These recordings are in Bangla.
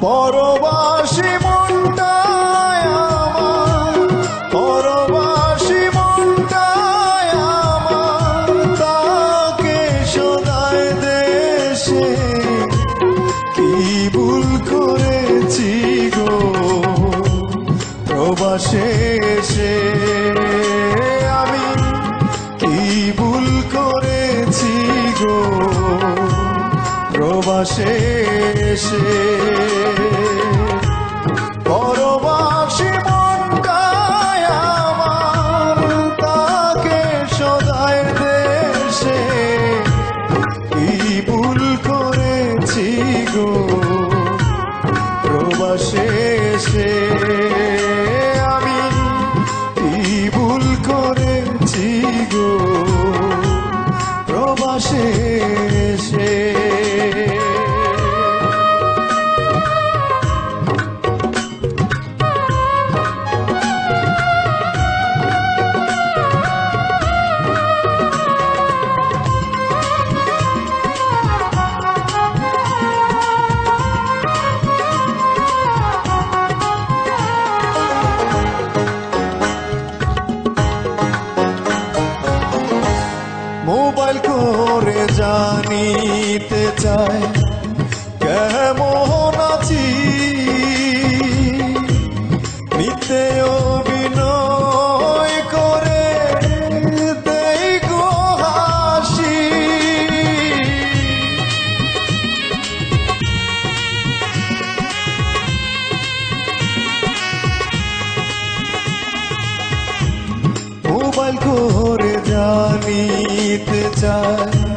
পরবাসী মনটায় আমার পরবাসী মনটায় আমার তাকে সোনায় দেশে। কি ভুল করেছি গো? প্রবাসে এসে পরবাসী মনটায় আমার তাকে সদায় দেশে। কি ভুল করেছি গো? করে জানিতে চায় কেমন জানিতে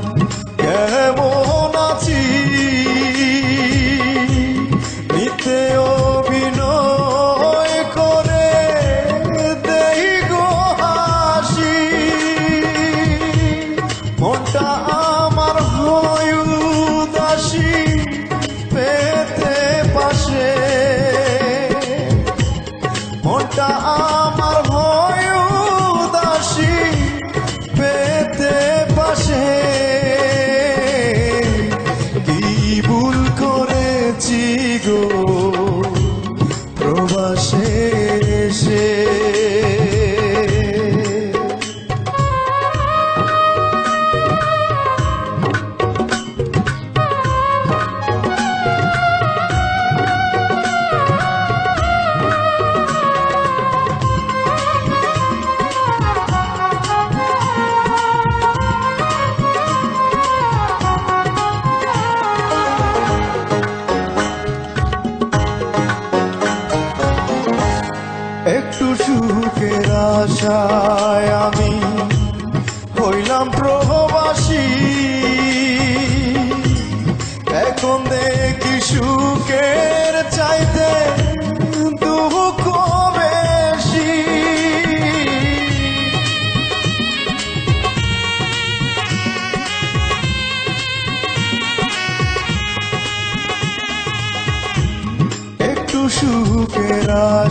সুখের আশায় আমি হইলাম প্রভবাসী এখন দেখি সুখের চাইতে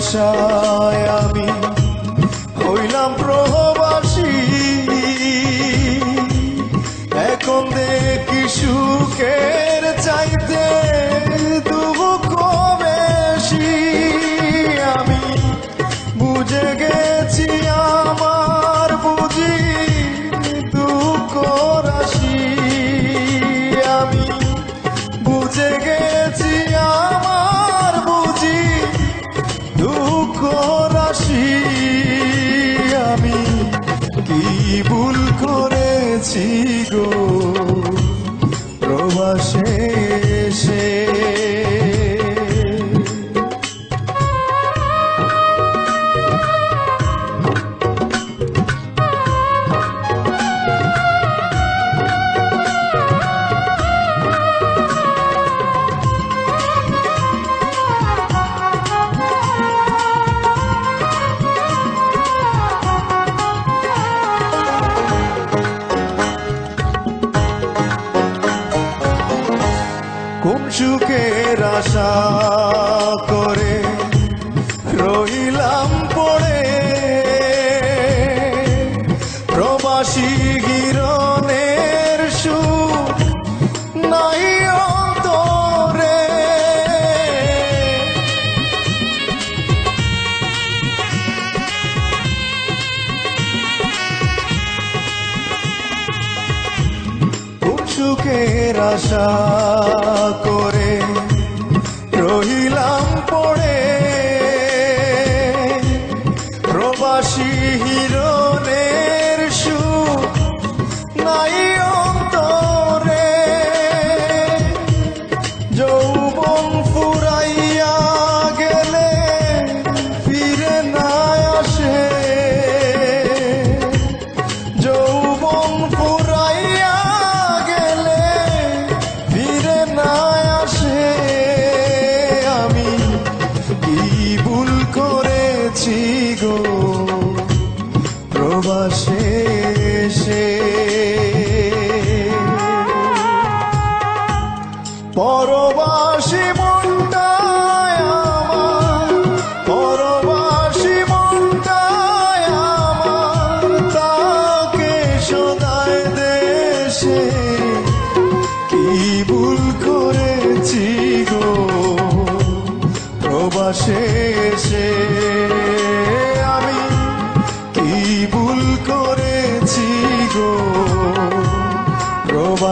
আশায় আমি দুঃখ আমি কি ভুল করেছি গো? প্রবাসে সুখের আশা করে রইলাম পড়ে। প্রবাসী গিরনের সুখ নাই অন্তরে। সুখের আশা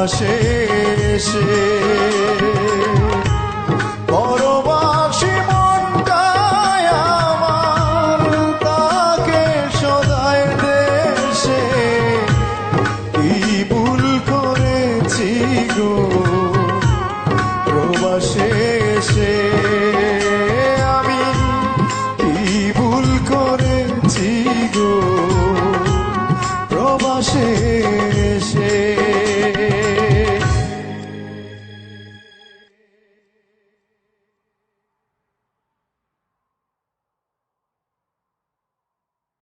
এসে